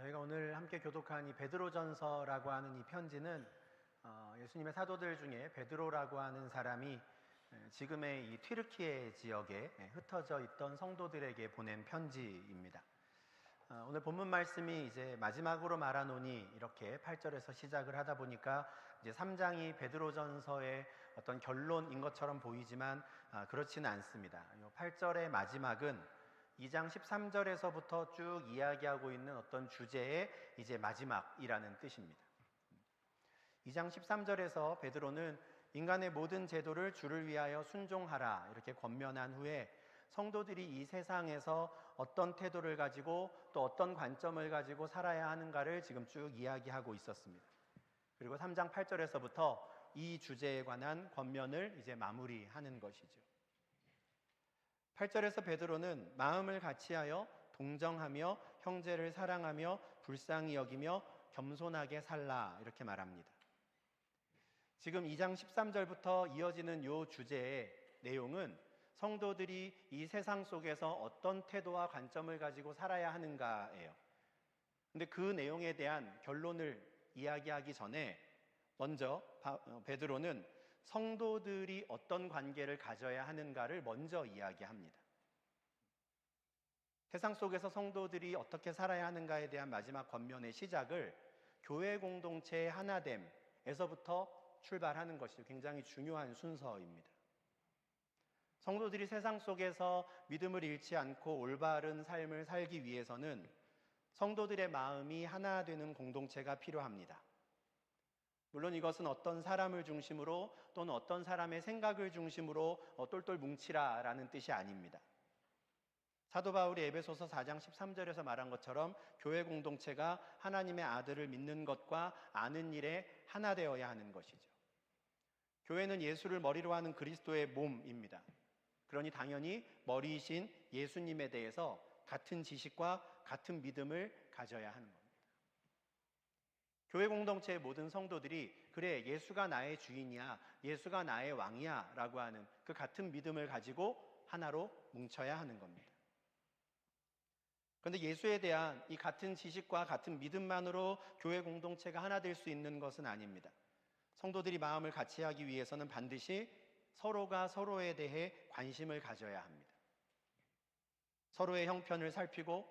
저희가 오늘 함께 교독한 이 베드로전서라고 하는 이 편지는 어, 예수님의 사도들 중에 베드로라고 하는 사람이 에, 지금의 이 튀르키예 지역에 에, 흩어져 있던 성도들에게 보낸 편지입니다. 어, 오늘 본문 말씀이 이제 마지막으로 말하노니 이렇게 8절에서 시작을 하다 보니까 이제 3장이 베드로전서의 어떤 결론인 것처럼 보이지만 아, 그렇지는 않습니다. 8절의 마지막은 2장 13절에서부터 쭉 이야기하고 있는 어떤 주제의 이제 마지막이라는 뜻입니다. 2장 13절에서 베드로는 인간의 모든 제도를 주를 위하여 순종하라 이렇게 권면한 후에 성도들이 이 세상에서 어떤 태도를 가지고 또 어떤 관점을 가지고 살아야 하는가를 지금 쭉 이야기하고 있었습니다. 그리고 3장 8절에서부터 이 주제에 관한 권면을 이제 마무리하는 것이죠. 8절에서 베드로는 마음을 같이하여 동정하며 형제를 사랑하며 불쌍히 여기며 겸손하게 살라 이렇게 말합니다. 지금 2장 13절부터 이어지는 요 주제의 내용은 성도들이 이 세상 속에서 어떤 태도와 관점을 가지고 살아야 하는가예요. 근데 그 내용에 대한 결론을 이야기하기 전에 먼저 어, 베드로는 성도들이 어떤 관계를 가져야 하는가를 먼저 이야기합니다. 세상 속에서 성도들이 어떻게 살아야 하는가에 대한 마지막 권면의 시작을 교회 공동체의 하나됨에서부터 출발하는 것이 굉장히 중요한 순서입니다. 성도들이 세상 속에서 믿음을 잃지 않고 올바른 삶을 살기 위해서는 성도들의 마음이 하나 되는 공동체가 필요합니다. 물론 이것은 어떤 사람을 중심으로 또는 어떤 사람의 생각을 중심으로 어, 똘똘 뭉치라 라는 뜻이 아닙니다. 사도 바울이 에베소서 4장 13절에서 말한 것처럼 교회 공동체가 하나님의 아들을 믿는 것과 아는 일에 하나 되어야 하는 것이죠. 교회는 예수를 머리로 하는 그리스도의 몸입니다. 그러니 당연히 머리이신 예수님에 대해서 같은 지식과 같은 믿음을 가져야 하는 겁니다. 교회 공동체의 모든 성도들이 그래 예수가 나의 주인이야 예수가 나의 왕이야 라고 하는 그 같은 믿음을 가지고 하나로 뭉쳐야 하는 겁니다. 그런데 예수에 대한 이 같은 지식과 같은 믿음만으로 교회 공동체가 하나 될 수 있는 것은 아닙니다. 성도들이 마음을 같이 하기 위해서는 반드시 서로가 서로에 대해 관심을 가져야 합니다. 서로의 형편을 살피고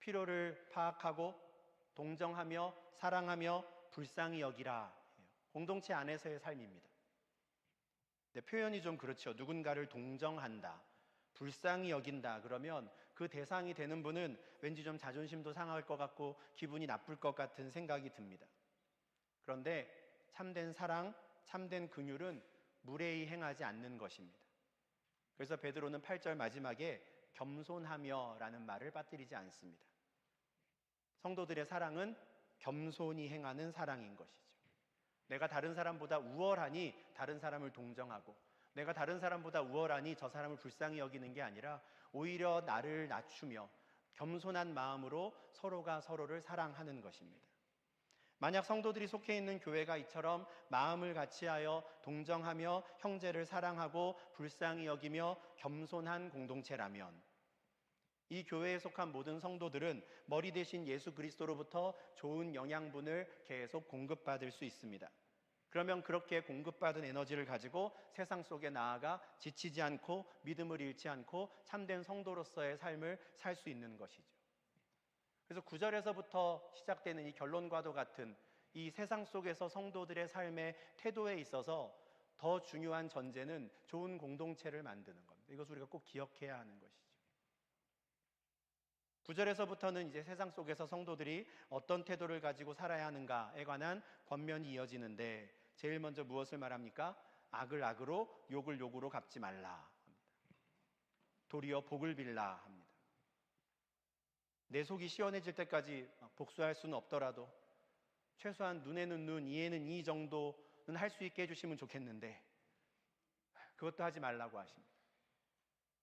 필요를 파악하고 동정하며 사랑하며 불쌍히 여기라. 공동체 안에서의 삶입니다. 네, 표현이 좀 그렇죠. 누군가를 동정한다. 불쌍히 여긴다. 그러면 그 대상이 되는 분은 왠지 좀 자존심도 상할 것 같고 기분이 나쁠 것 같은 생각이 듭니다. 그런데 참된 사랑, 참된 긍휼은 무례히 행하지 않는 것입니다. 그래서 베드로는 8절 마지막에 겸손하며라는 말을 빠뜨리지 않습니다. 성도들의 사랑은 겸손히 행하는 사랑인 것이죠. 내가 다른 사람보다 우월하니 다른 사람을 동정하고 내가 다른 사람보다 우월하니 저 사람을 불쌍히 여기는 게 아니라 오히려 나를 낮추며 겸손한 마음으로 서로가 서로를 사랑하는 것입니다. 만약 성도들이 속해 있는 교회가 이처럼 마음을 같이하여 동정하며 형제를 사랑하고 불쌍히 여기며 겸손한 공동체라면 이 교회에 속한 모든 성도들은 머리 대신 예수 그리스도로부터 좋은 영양분을 계속 공급받을 수 있습니다. 그러면 그렇게 공급받은 에너지를 가지고 세상 속에 나아가 지치지 않고 믿음을 잃지 않고 참된 성도로서의 삶을 살 수 있는 것이죠. 그래서 구절에서부터 시작되는 이 결론과도 같은 이 세상 속에서 성도들의 삶의 태도에 있어서 더 중요한 전제는 좋은 공동체를 만드는 겁니다. 이것을 우리가 꼭 기억해야 하는 것이죠. 구절에서부터는 이제 세상 속에서 성도들이 어떤 태도를 가지고 살아야 하는가에 관한 권면이 이어지는데 제일 먼저 무엇을 말합니까? 악을 악으로 욕을 욕으로 갚지 말라 합니다. 도리어 복을 빌라 합니다. 내 속이 시원해질 때까지 복수할 수는 없더라도 최소한 눈에는 눈, 이에는 이 정도는 할 수 있게 해주시면 좋겠는데 그것도 하지 말라고 하십니다.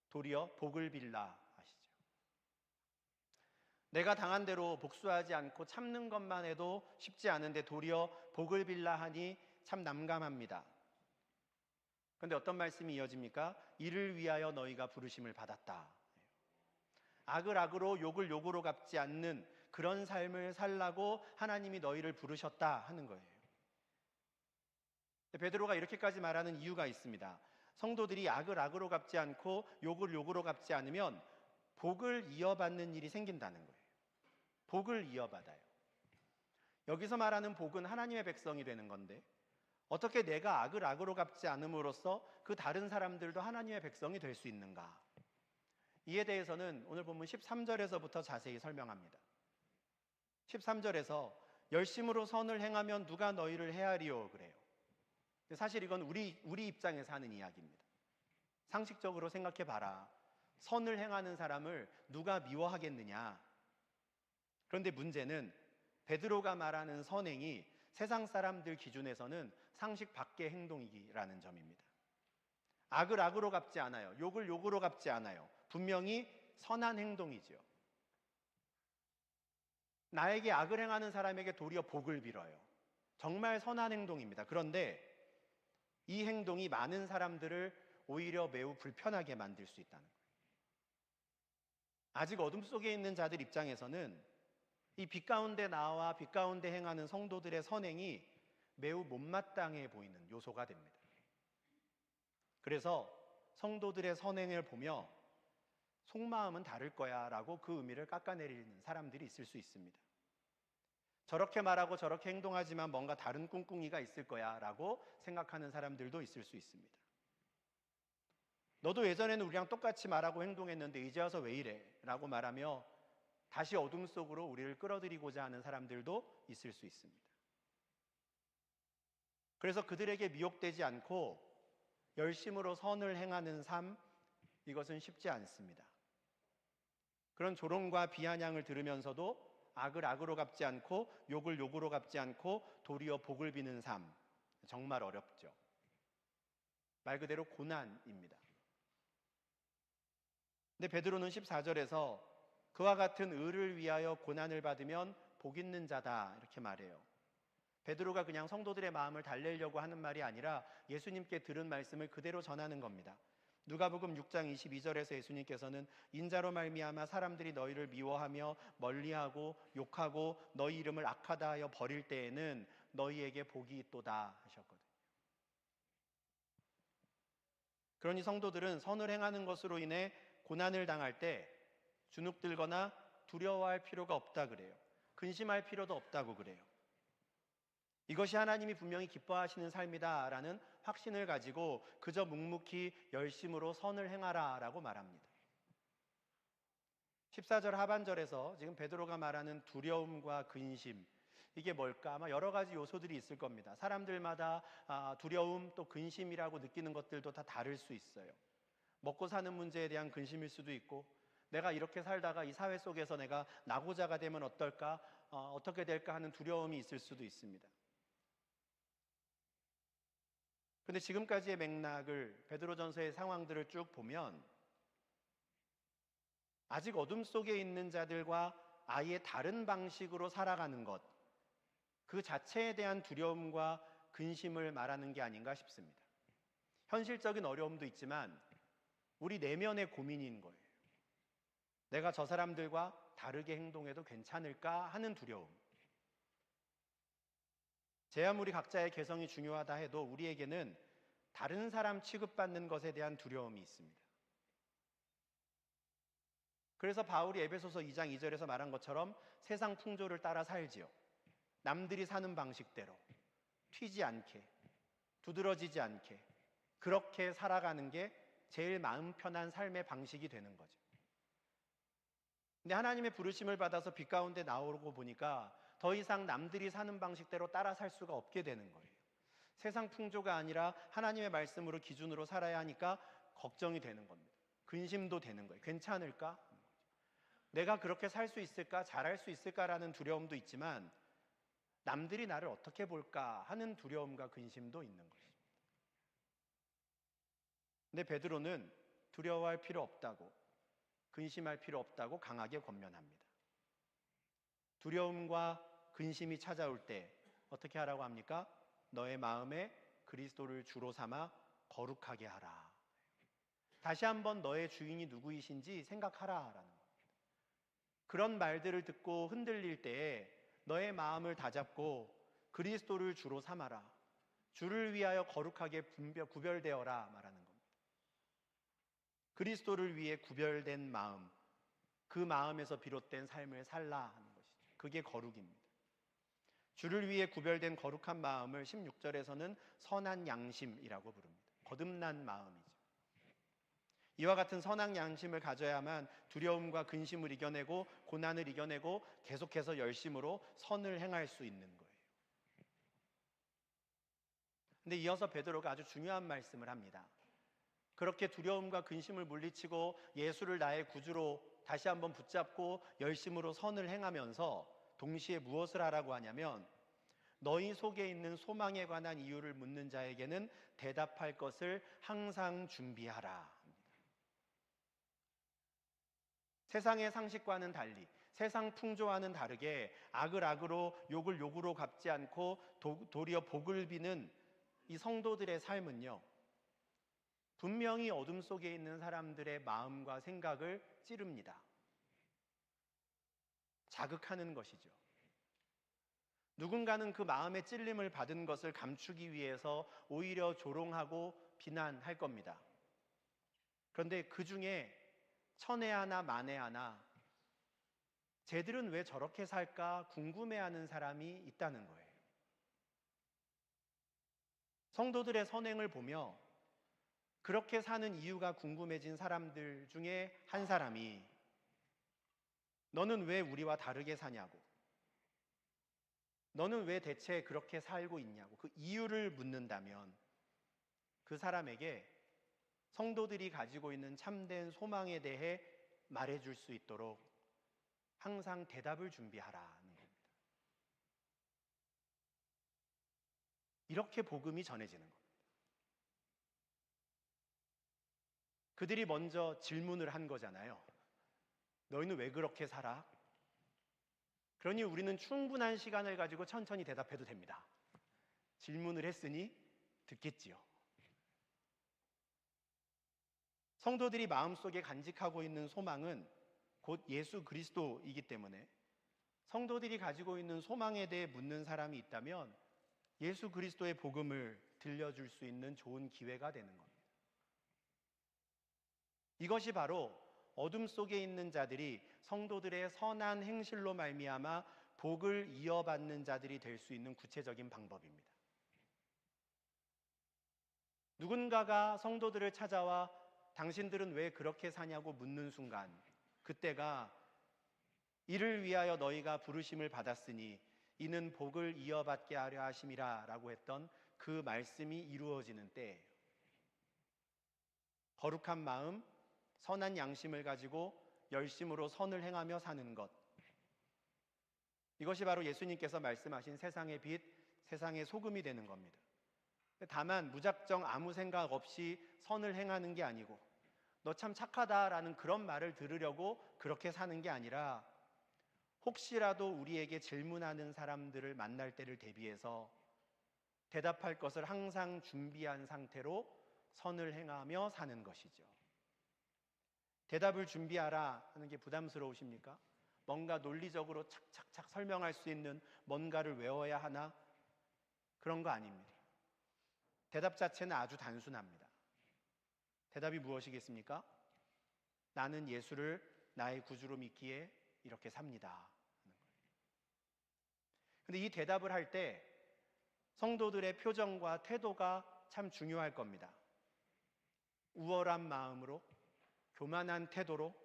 도리어 복을 빌라. 내가 당한 대로 복수하지 않고 참는 것만 해도 쉽지 않은데 도리어 복을 빌라 하니 참 남감합니다. 그런데 어떤 말씀이 이어집니까? 이를 위하여 너희가 부르심을 받았다. 악을 악으로 욕을 욕으로 갚지 않는 그런 삶을 살라고 하나님이 너희를 부르셨다 하는 거예요. 베드로가 이렇게까지 말하는 이유가 있습니다. 성도들이 악을 악으로 갚지 않고 욕을 욕으로 갚지 않으면 복을 이어받는 일이 생긴다는 거예요. 복을 이어받아요. 여기서 말하는 복은 하나님의 백성이 되는 건데 어떻게 내가 악을 악으로 갚지 않음으로써 그 다른 사람들도 하나님의 백성이 될 수 있는가? 이에 대해서는 오늘 본문 13절에서부터 자세히 설명합니다. 13절에서 열심으로 선을 행하면 누가 너희를 헤아리오 그래요. 사실 이건 우리 우리 입장에서 하는 이야기입니다. 상식적으로 생각해 봐라. 선을 행하는 사람을 누가 미워하겠느냐? 그런데 문제는 베드로가 말하는 선행이 세상 사람들 기준에서는 상식 밖의 행동이라는 점입니다. 악을 악으로 갚지 않아요. 욕을 욕으로 갚지 않아요. 분명히 선한 행동이지요. 나에게 악을 행하는 사람에게 도리어 복을 빌어요. 정말 선한 행동입니다. 그런데 이 행동이 많은 사람들을 오히려 매우 불편하게 만들 수 있다는 거예요. 아직 어둠 속에 있는 자들 입장에서는 이 빛 가운데 나와 빛 가운데 행하는 성도들의 선행이 매우 못마땅해 보이는 요소가 됩니다. 그래서 성도들의 선행을 보며 속마음은 다를 거야 라고 그 의미를 깎아내리는 사람들이 있을 수 있습니다. 저렇게 말하고 저렇게 행동하지만 뭔가 다른 꿍꿍이가 있을 거야 라고 생각하는 사람들도 있을 수 있습니다. 너도 예전에는 우리랑 똑같이 말하고 행동했는데 이제 와서 왜 이래? 라고 말하며 다시 어둠 속으로 우리를 끌어들이고자 하는 사람들도 있을 수 있습니다. 그래서 그들에게 미혹되지 않고 열심으로 선을 행하는 삶, 이것은 쉽지 않습니다. 그런 조롱과 비아냥을 들으면서도 악을 악으로 갚지 않고 욕을 욕으로 갚지 않고 도리어 복을 비는 삶 정말 어렵죠. 말 그대로 고난입니다. 근데 베드로는 14절에서 그와 같은 의를 위하여 고난을 받으면 복 있는 자다 이렇게 말해요. 베드로가 그냥 성도들의 마음을 달래려고 하는 말이 아니라 예수님께 들은 말씀을 그대로 전하는 겁니다. 누가복음 6장 22절에서 예수님께서는 인자로 말미암아 사람들이 너희를 미워하며 멀리하고 욕하고 너희 이름을 악하다 하여 버릴 때에는 너희에게 복이 있도다 하셨거든요. 그러니 성도들은 선을 행하는 것으로 인해 고난을 당할 때 주눅들거나 두려워할 필요가 없다 그래요. 근심할 필요도 없다고 그래요. 이것이 하나님이 분명히 기뻐하시는 삶이다라는 확신을 가지고 그저 묵묵히 열심으로 선을 행하라라고 말합니다. 14절 하반절에서 지금 베드로가 말하는 두려움과 근심 이게 뭘까? 아마 여러 가지 요소들이 있을 겁니다. 사람들마다 아, 두려움 또 근심이라고 느끼는 것들도 다 다를 수 있어요. 먹고 사는 문제에 대한 근심일 수도 있고 내가 이렇게 살다가 이 사회 속에서 내가 나고자가 되면 어떨까? 어, 어떻게 될까 하는 두려움이 있을 수도 있습니다. 근데 지금까지의 맥락을 베드로전서의 상황들을 쭉 보면 아직 어둠 속에 있는 자들과 아예 다른 방식으로 살아가는 것, 그 자체에 대한 두려움과 근심을 말하는 게 아닌가 싶습니다. 현실적인 어려움도 있지만 우리 내면의 고민인 거예요. 내가 저 사람들과 다르게 행동해도 괜찮을까 하는 두려움. 제 아무리 각자의 개성이 중요하다 해도 우리에게는 다른 사람 취급받는 것에 대한 두려움이 있습니다. 그래서 바울이 에베소서 2장 2절에서 말한 것처럼 세상 풍조를 따라 살지요. 남들이 사는 방식대로 튀지 않게 두드러지지 않게 그렇게 살아가는 게 제일 마음 편한 삶의 방식이 되는 거죠. 근데 하나님의 부르심을 받아서 빛 가운데 나오고 보니까 더 이상 남들이 사는 방식대로 따라 살 수가 없게 되는 거예요. 세상 풍조가 아니라 하나님의 말씀으로 기준으로 살아야 하니까 걱정이 되는 겁니다. 근심도 되는 거예요. 괜찮을까? 내가 그렇게 살 수 있을까? 잘할 수 있을까라는 두려움도 있지만 남들이 나를 어떻게 볼까 하는 두려움과 근심도 있는 것입니다. 근데 베드로는 두려워할 필요 없다고 근심할 필요 없다고 강하게 권면합니다. 두려움과 근심이 찾아올 때 어떻게 하라고 합니까? 너의 마음에 그리스도를 주로 삼아 거룩하게 하라. 다시 한번 너의 주인이 누구이신지 생각하라라는 겁니다. 그런 말들을 듣고 흔들릴 때에 너의 마음을 다잡고 그리스도를 주로 삼아라. 주를 위하여 거룩하게 분별, 구별되어라 말하는 겁니다. 그리스도를 위해 구별된 마음, 그 마음에서 비롯된 삶을 살라 하는 것이죠. 그게 거룩입니다. 주를 위해 구별된 거룩한 마음을 16절에서는 선한 양심이라고 부릅니다. 거듭난 마음이죠. 이와 같은 선한 양심을 가져야만 두려움과 근심을 이겨내고 고난을 이겨내고 계속해서 열심으로 선을 행할 수 있는 거예요. 근데 이어서 베드로가 아주 중요한 말씀을 합니다. 그렇게 두려움과 근심을 물리치고 예수를 나의 구주로 다시 한번 붙잡고 열심으로 선을 행하면서 동시에 무엇을 하라고 하냐면 너희 속에 있는 소망에 관한 이유를 묻는 자에게는 대답할 것을 항상 준비하라. 세상의 상식과는 달리 세상 풍조와는 다르게 악을 악으로 욕을 욕으로 갚지 않고 도, 도리어 복을 비는 이 성도들의 삶은요. 분명히 어둠 속에 있는 사람들의 마음과 생각을 찌릅니다. 자극하는 것이죠. 누군가는 그 마음의 찔림을 받은 것을 감추기 위해서 오히려 조롱하고 비난할 겁니다. 그런데 그 중에 천에 하나 만에 하나 쟤들은 왜 저렇게 살까 궁금해하는 사람이 있다는 거예요. 성도들의 선행을 보며 그렇게 사는 이유가 궁금해진 사람들 중에 한 사람이 너는 왜 우리와 다르게 사냐고? 너는 왜 대체 그렇게 살고 있냐고? 그 이유를 묻는다면 그 사람에게 성도들이 가지고 있는 참된 소망에 대해 말해줄 수 있도록 항상 대답을 준비하라는 겁니다. 이렇게 복음이 전해지는 겁 그들이 먼저 질문을 한 거잖아요. 너희는 왜 그렇게 살아? 그러니 우리는 충분한 시간을 가지고 천천히 대답해도 됩니다. 질문을 했으니 듣겠지요. 성도들이 마음속에 간직하고 있는 소망은 곧 예수 그리스도이기 때문에 성도들이 가지고 있는 소망에 대해 묻는 사람이 있다면 예수 그리스도의 복음을 들려줄 수 있는 좋은 기회가 되는 겁니다. 이것이 바로 어둠 속에 있는 자들이 성도들의 선한 행실로 말미암아 복을 이어받는 자들이 될 수 있는 구체적인 방법입니다. 누군가가 성도들을 찾아와 당신들은 왜 그렇게 사냐고 묻는 순간 그때가 이를 위하여 너희가 부르심을 받았으니 이는 복을 이어받게 하려 하심이라 라고 했던 그 말씀이 이루어지는 때예요. 거룩한 마음, 선한 양심을 가지고 열심으로 선을 행하며 사는 것. 이것이 바로 예수님께서 말씀하신 세상의 빛, 세상의 소금이 되는 겁니다. 다만 무작정 아무 생각 없이 선을 행하는 게 아니고 너 참 착하다라는 그런 말을 들으려고 그렇게 사는 게 아니라 혹시라도 우리에게 질문하는 사람들을 만날 때를 대비해서 대답할 것을 항상 준비한 상태로 선을 행하며 사는 것이죠. 대답을 준비하라 하는 게 부담스러우십니까? 뭔가 논리적으로 착착착 설명할 수 있는 뭔가를 외워야 하나? 그런 거 아닙니다. 대답 자체는 아주 단순합니다. 대답이 무엇이겠습니까? 나는 예수를 나의 구주로 믿기에 이렇게 삽니다. 근데 이 대답을 할 때 성도들의 표정과 태도가 참 중요할 겁니다. 우월한 마음으로, 교만한 태도로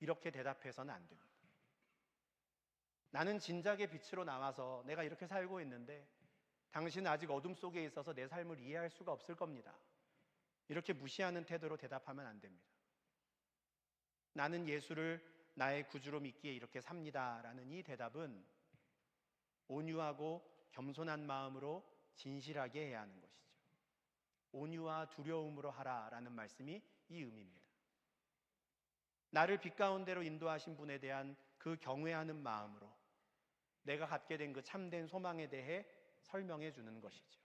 이렇게 대답해서는 안 됩니다. 나는 진작의 빛으로 나와서 내가 이렇게 살고 있는데 당신은 아직 어둠 속에 있어서 내 삶을 이해할 수가 없을 겁니다. 이렇게 무시하는 태도로 대답하면 안 됩니다. 나는 예수를 나의 구주로 믿기에 이렇게 삽니다. 라는 이 대답은 온유하고 겸손한 마음으로 진실하게 해야 하는 것이죠. 온유와 두려움으로 하라 라는 말씀이 이 의미입니다. 나를 빛 가운데로 인도하신 분에 대한 그 경외하는 마음으로 내가 갖게 된 그 참된 소망에 대해 설명해 주는 것이죠.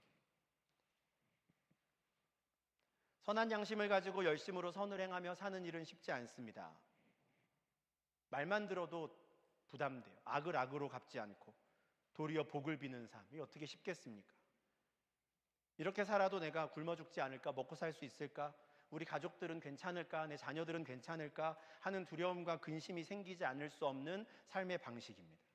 선한 양심을 가지고 열심으로 선을 행하며 사는 일은 쉽지 않습니다. 말만 들어도 부담돼요. 악을 악으로 갚지 않고 도리어 복을 비는 삶. 이 어떻게 쉽겠습니까? 이렇게 살아도 내가 굶어 죽지 않을까? 먹고 살 수 있을까? 우리 가족들은 괜찮을까? 내 자녀들은 괜찮을까? 하는 두려움과 근심이 생기지 않을 수 없는 삶의 방식입니다.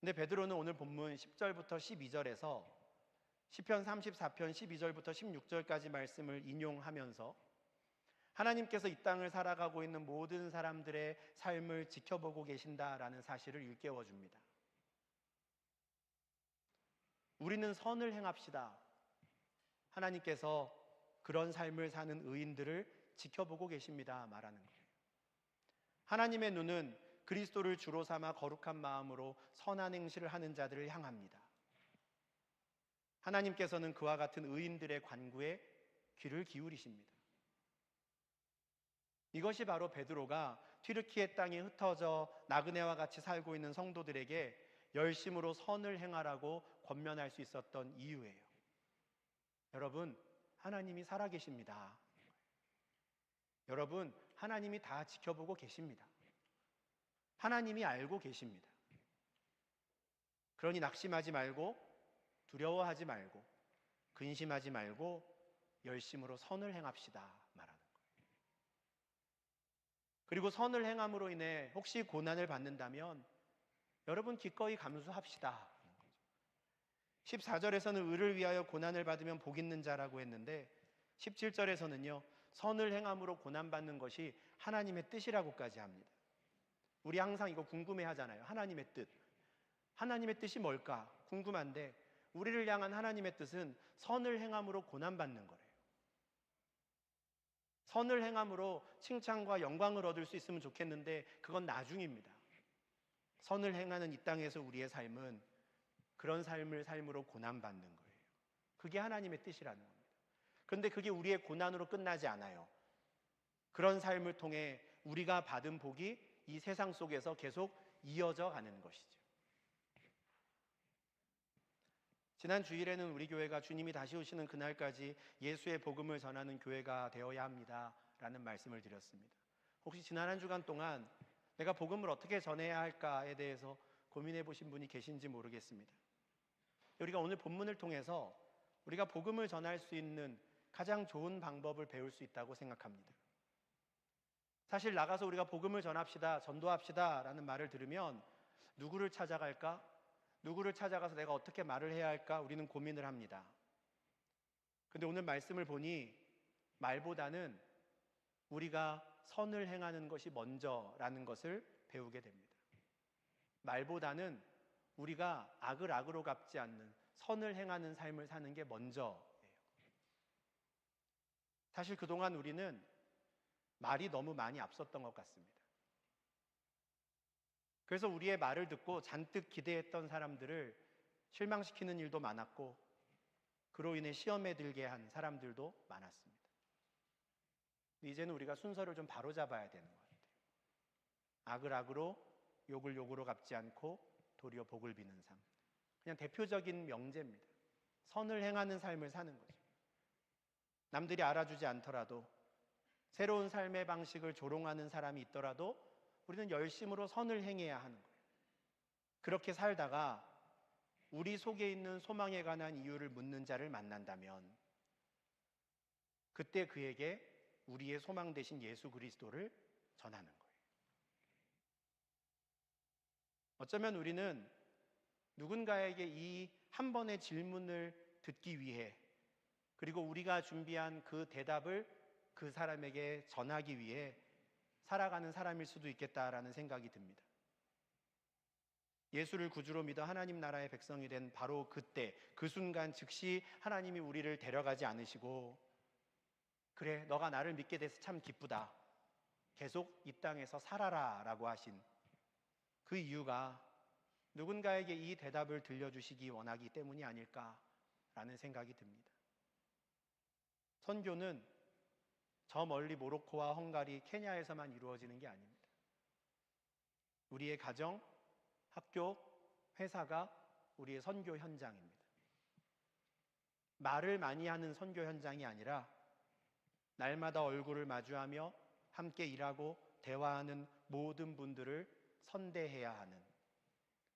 근데 베드로는 오늘 본문 10절부터 12절에서 시편 34편 12절부터 16절까지 말씀을 인용하면서 하나님께서 이 땅을 살아가고 있는 모든 사람들의 삶을 지켜보고 계신다라는 사실을 일깨워 줍니다. 우리는 선을 행합시다. 하나님께서 그런 삶을 사는 의인들을 지켜보고 계십니다. 말하는 거예요. 하나님의 눈은 그리스도를 주로 삼아 거룩한 마음으로 선한 행실을 하는 자들을 향합니다. 하나님께서는 그와 같은 의인들의 관구에 귀를 기울이십니다. 이것이 바로 베드로가 튀르키의 땅에 흩어져 나그네와 같이 살고 있는 성도들에게 열심으로 선을 행하라고 권면할 수 있었던 이유예요. 여러분, 하나님이 살아계십니다. 여러분, 하나님이 다 지켜보고 계십니다. 하나님이 알고 계십니다. 그러니 낙심하지 말고 두려워하지 말고 근심하지 말고 열심으로 선을 행합시다 말하는 거예요. 그리고 선을 행함으로 인해 혹시 고난을 받는다면 여러분 기꺼이 감수합시다. 14절에서는 의를 위하여 고난을 받으면 복 있는 자라고 했는데 17절에서는요. 선을 행함으로 고난 받는 것이 하나님의 뜻이라고까지 합니다. 우리 항상 이거 궁금해 하잖아요. 하나님의 뜻. 하나님의 뜻이 뭘까? 궁금한데 우리를 향한 하나님의 뜻은 선을 행함으로 고난 받는 거래요. 선을 행함으로 칭찬과 영광을 얻을 수 있으면 좋겠는데 그건 나중입니다. 선을 행하는 이 땅에서 우리의 삶은 그런 삶을 삶으로 고난받는 거예요. 그게 하나님의 뜻이라는 겁니다. 그런데 그게 우리의 고난으로 끝나지 않아요. 그런 삶을 통해 우리가 받은 복이 이 세상 속에서 계속 이어져 가는 것이죠. 지난 주일에는 우리 교회가 주님이 다시 오시는 그날까지 예수의 복음을 전하는 교회가 되어야 합니다 라는 말씀을 드렸습니다. 혹시 지난 한 주간 동안 내가 복음을 어떻게 전해야 할까에 대해서 고민해 보신 분이 계신지 모르겠습니다. 우리가 오늘 본문을 통해서 우리가 복음을 전할 수 있는 가장 좋은 방법을 배울 수 있다고 생각합니다. 사실 나가서 우리가 복음을 전합시다, 전도합시다 라는 말을 들으면 누구를 찾아갈까? 누구를 찾아가서 내가 어떻게 말을 해야 할까? 우리는 고민을 합니다. 근데 오늘 말씀을 보니 말보다는 우리가 선을 행하는 것이 먼저라는 것을 배우게 됩니다. 말보다는 우리가 악을 악으로 갚지 않는 선을 행하는 삶을 사는 게 먼저예요. 사실 그동안 우리는 말이 너무 많이 앞섰던 것 같습니다. 그래서 우리의 말을 듣고 잔뜩 기대했던 사람들을 실망시키는 일도 많았고, 그로 인해 시험에 들게 한 사람들도 많았습니다. 이제는 우리가 순서를 좀 바로잡아야 되는 것 같아요. 악을 악으로, 욕을 욕으로 갚지 않고 도리어 복을 비는 삶. 그냥 대표적인 명제입니다. 선을 행하는 삶을 사는 거죠. 남들이 알아주지 않더라도 새로운 삶의 방식을 조롱하는 사람이 있더라도 우리는 열심으로 선을 행해야 하는 거예요. 그렇게 살다가 우리 속에 있는 소망에 관한 이유를 묻는 자를 만난다면 그때 그에게 우리의 소망 대신 예수 그리스도를 전하는 거예요. 어쩌면 우리는 누군가에게 이 한 번의 질문을 듣기 위해 그리고 우리가 준비한 그 대답을 그 사람에게 전하기 위해 살아가는 사람일 수도 있겠다라는 생각이 듭니다. 예수를 구주로 믿어 하나님 나라의 백성이 된 바로 그때, 그 순간 즉시 하나님이 우리를 데려가지 않으시고 그래, 너가 나를 믿게 돼서 참 기쁘다. 계속 이 땅에서 살아라 라고 하신 그 이유가 누군가에게 이 대답을 들려주시기 원하기 때문이 아닐까라는 생각이 듭니다. 선교는 저 멀리 모로코와 헝가리, 케냐에서만 이루어지는 게 아닙니다. 우리의 가정, 학교, 회사가 우리의 선교 현장입니다. 말을 많이 하는 선교 현장이 아니라 날마다 얼굴을 마주하며 함께 일하고 대화하는 모든 분들을 선대해야 하는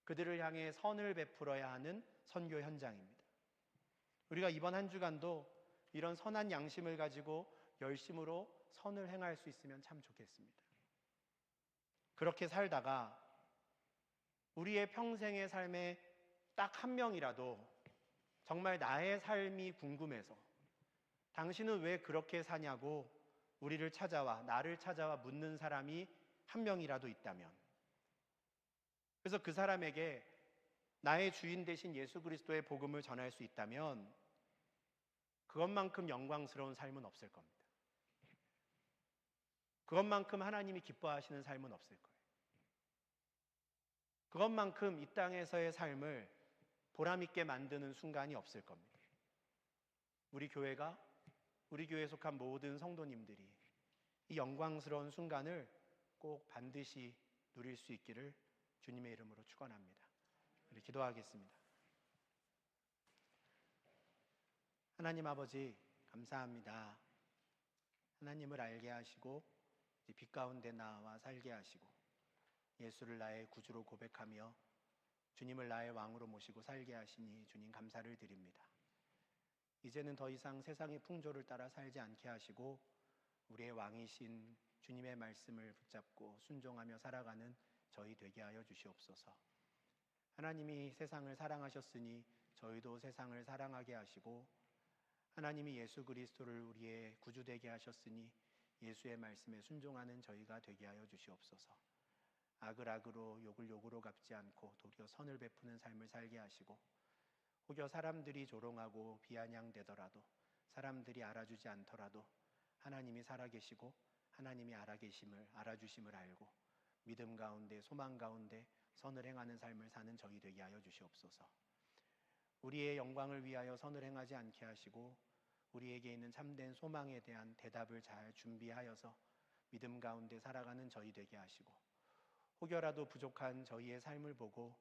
그들을 향해 선을 베풀어야 하는 선교 현장입니다. 우리가 이번 한 주간도 이런 선한 양심을 가지고 열심으로 선을 행할 수 있으면 참 좋겠습니다. 그렇게 살다가 우리의 평생의 삶에 딱 한 명이라도 정말 나의 삶이 궁금해서 당신은 왜 그렇게 사냐고 우리를 찾아와 나를 찾아와 묻는 사람이 한 명이라도 있다면 그래서 그 사람에게 나의 주인 되신 예수 그리스도의 복음을 전할 수 있다면 그것만큼 영광스러운 삶은 없을 겁니다. 그것만큼 하나님이 기뻐하시는 삶은 없을 거예요. 그것만큼 이 땅에서의 삶을 보람있게 만드는 순간이 없을 겁니다. 우리 교회가, 우리 교회에 속한 모든 성도님들이 이 영광스러운 순간을 꼭 반드시 누릴 수 있기를 주님의 이름으로 축원합니다. 우리 기도하겠습니다. 하나님 아버지 감사합니다. 하나님을 알게 하시고 빛 가운데 나와 살게 하시고 예수를 나의 구주로 고백하며 주님을 나의 왕으로 모시고 살게 하시니 주님 감사를 드립니다. 이제는 더 이상 세상의 풍조를 따라 살지 않게 하시고 우리의 왕이신 주님의 말씀을 붙잡고 순종하며 살아가는 저희 되게 하여 주시옵소서. 하나님이 세상을 사랑하셨으니 저희도 세상을 사랑하게 하시고 하나님이 예수 그리스도를 우리의 구주 되게 하셨으니 예수의 말씀에 순종하는 저희가 되게 하여 주시옵소서. 악을 악으로 욕을 욕으로 갚지 않고 도리어 선을 베푸는 삶을 살게 하시고 혹여 사람들이 조롱하고 비아냥되더라도 사람들이 알아주지 않더라도 하나님이 살아계시고 하나님이 알아계심을 알아주심을 알고 믿음 가운데 소망 가운데 선을 행하는 삶을 사는 저희 되게 하여 주시옵소서. 우리의 영광을 위하여 선을 행하지 않게 하시고 우리에게 있는 참된 소망에 대한 대답을 잘 준비하여서 믿음 가운데 살아가는 저희 되게 하시고 혹여라도 부족한 저희의 삶을 보고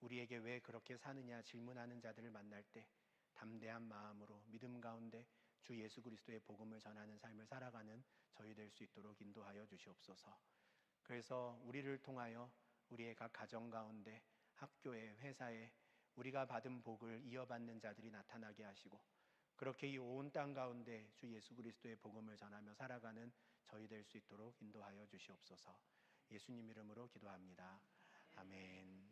우리에게 왜 그렇게 사느냐 질문하는 자들을 만날 때 담대한 마음으로 믿음 가운데 주 예수 그리스도의 복음을 전하는 삶을 살아가는 저희 될 수 있도록 인도하여 주시옵소서. 그래서 우리를 통하여 우리의 각 가정 가운데 학교에 회사에 우리가 받은 복을 이어받는 자들이 나타나게 하시고 그렇게 이 온 땅 가운데 주 예수 그리스도의 복음을 전하며 살아가는 저희 될 수 있도록 인도하여 주시옵소서. 예수님 이름으로 기도합니다. 아멘.